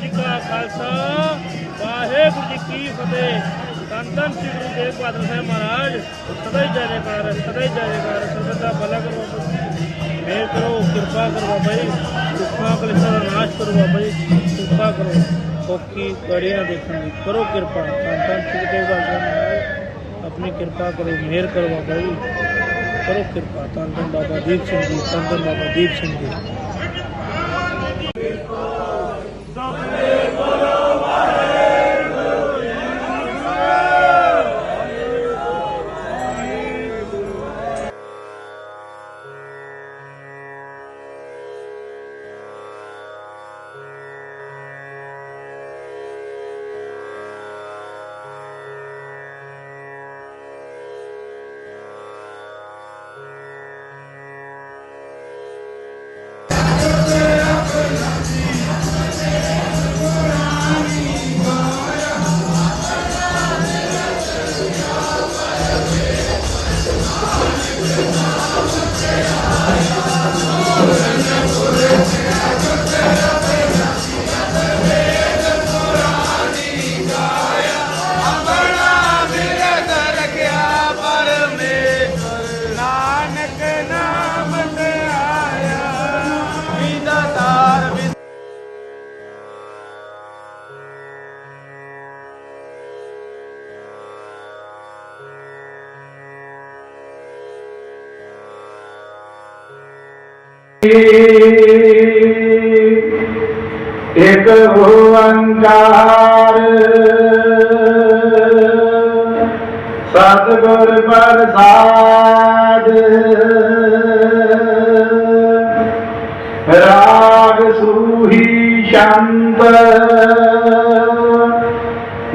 ਜੀ ਕਾ ਖਾਲਸਾ ਵਾਹਿਗੁਰੂ ਜੀ ਕੀ ਫਤਿਹ ਧੰਨ ਧੰਨ ਸ੍ਰੀ ਗੁਰੂ ਤੇਗ ਬਹਾਦਰ ਸਾਹਿਬ ਮਹਾਰਾਜ ਸਦਾ ਹੀ ਜੈ ਜੈਕਾਰ ਸਦਾ ਹੀ ਜੈ ਜੈਕਾਰ ਸਰਬਤ ਦਾ ਭਲਾ ਕਰੋ ਮੇਰ ਕਰੋ ਕਿਰਪਾ ਕਰੋ ਬਾਬਾ ਜੀ ਦੁੱਖਾਂ ਕਲੇਸ਼ਾਂ ਦਾ ਨਾਸ਼ ਕਰੋ ਬਾਬਾ ਜੀ ਕਿਰਪਾ ਕਰੋ ਔਖੀ ਗੜੀਆਂ ਦੇਖਣ ਦੀ ਕਰੋ ਕਿਰਪਾ ਧੰਨ ਧੰਨ ਸ੍ਰੀ ਗੁਰੂ ਤੇਗ ਬਹਾਦਰ ਸਾਹਿਬ ਮਹਾਰਾਜ ਆਪਣੀ ਕਿਰਪਾ ਕਰੋ ਮਿਹਰ ਕਰੋ ਬਾਬਾ ਜੀ ਕਰੋ ਕਿਰਪਾ ਧੰਨ ਧੰਨ ਬਾਬਾ ਦੀਪ ਸਿੰਘ ਜੀ ਧੰਨ ਧੰਨ ਬਾਬਾ ਦੀਪ ਸਿੰਘ ਜੀ एक भुवंकार सदगुर प्रसाद। राग सूही शांत।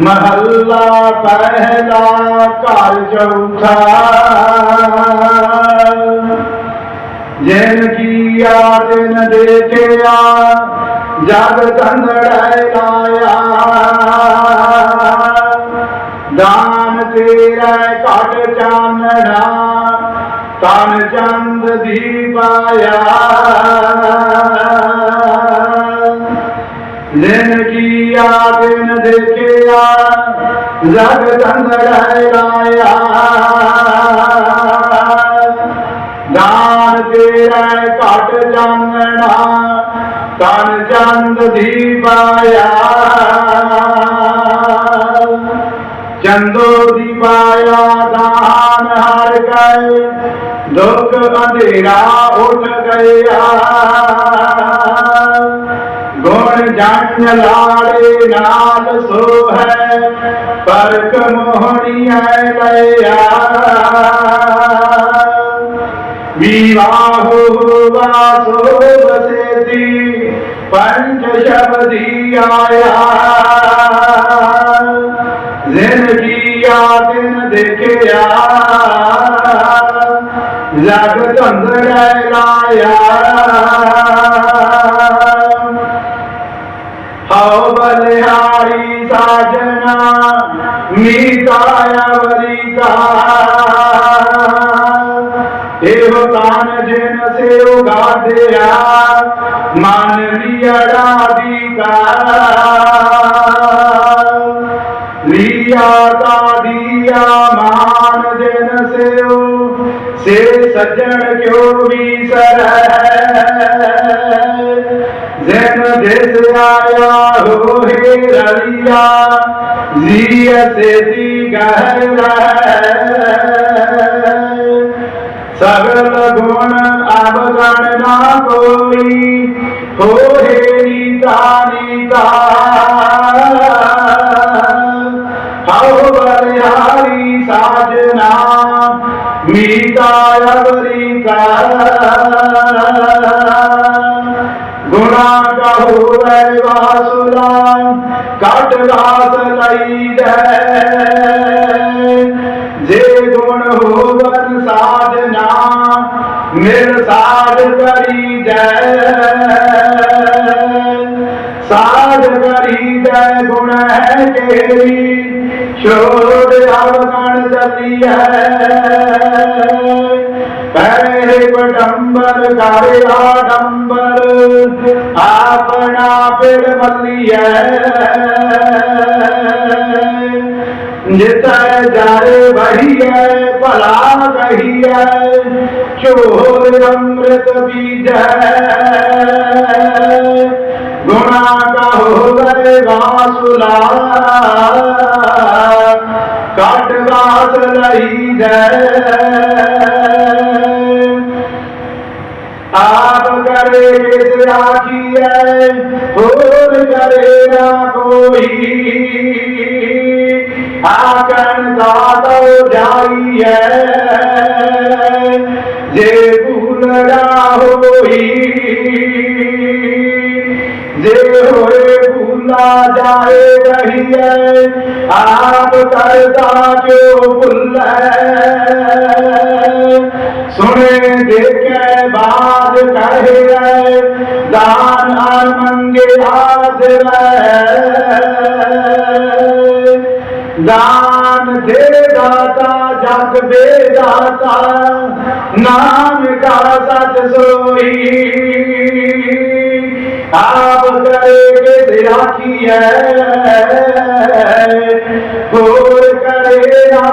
महल्ला पहला काल चौथा मैया दिन देखे जग चंद डहराया दान तेरा कट चानना तन चंद दीपाया। जिन किया दिन देखया जग चंद डहराया ਮੇਰਾ ਘਟ ਜਾਣਣਾ ਤਨ ਚੰਦ ਦੀ ਪਾਇਆ। ਚੰਦੋ ਦੀ ਪਾਇਆ ਦਾਨ ਹਰ ਗਏ ਦੁੱਖ ਅੰਧੇਰਾ ਉੱਠ ਗਿਆ। ਗੁਣ ਜਾਣ ਲਾੜੇ ਨਾਲ ਸੋਹੈ ਪਰ ਕਮੋਹਣੀ ਐ ਲਿਆ विवाहोवासोवसेति पंचशबदीयाया जिंदगिया दिन देखया जगत अंदर लाया हाओ बलिहारी साजना मीताया वरीता देवतान जन से उगाधया मानवीय लिया दिया मान जन से से सज्जन क्यों भी सर जन देश आया हो हे रलिया, जिय से दी गहरा सगल गुण अब गणना कोई हो हे नीता नीता हव बलिहारी साजना, मीता गुणा कहो वासुरा कट घास लई गुण होवन साधना निर्साध करी जय। साध करी जय गुण है तेरी, शोध अवगण चली है डंबर करे आडंबर अपना पिड़ बल्ली है जित जाए वही है पला रही है, चोर अमृत बीज गुणा का हो गए वासुला, कट बात रही है आप करे राखी है और करे ना कोई। आकन दादव जाइए। जे भूल होई। जे होए भूला जाए रहिए। आप करदा जो भूल सुने देखे बात कहे दान मंगे आज दान दे दाता, जग बेदाता नाम का सच सोई। आप करे तेरा की है। कोर करेगा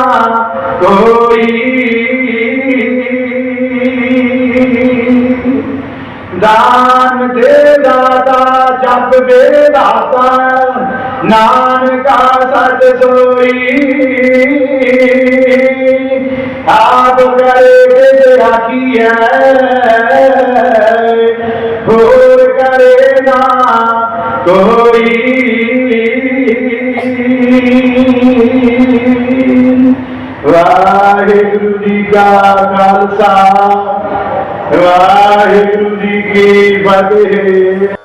कोई। दान दे दाता, जग बेदाता नान का सत सोई आप करे राखी है। भूल करे ना कोई। वागुरु जी का खालसा वागुरु जी की फतेह।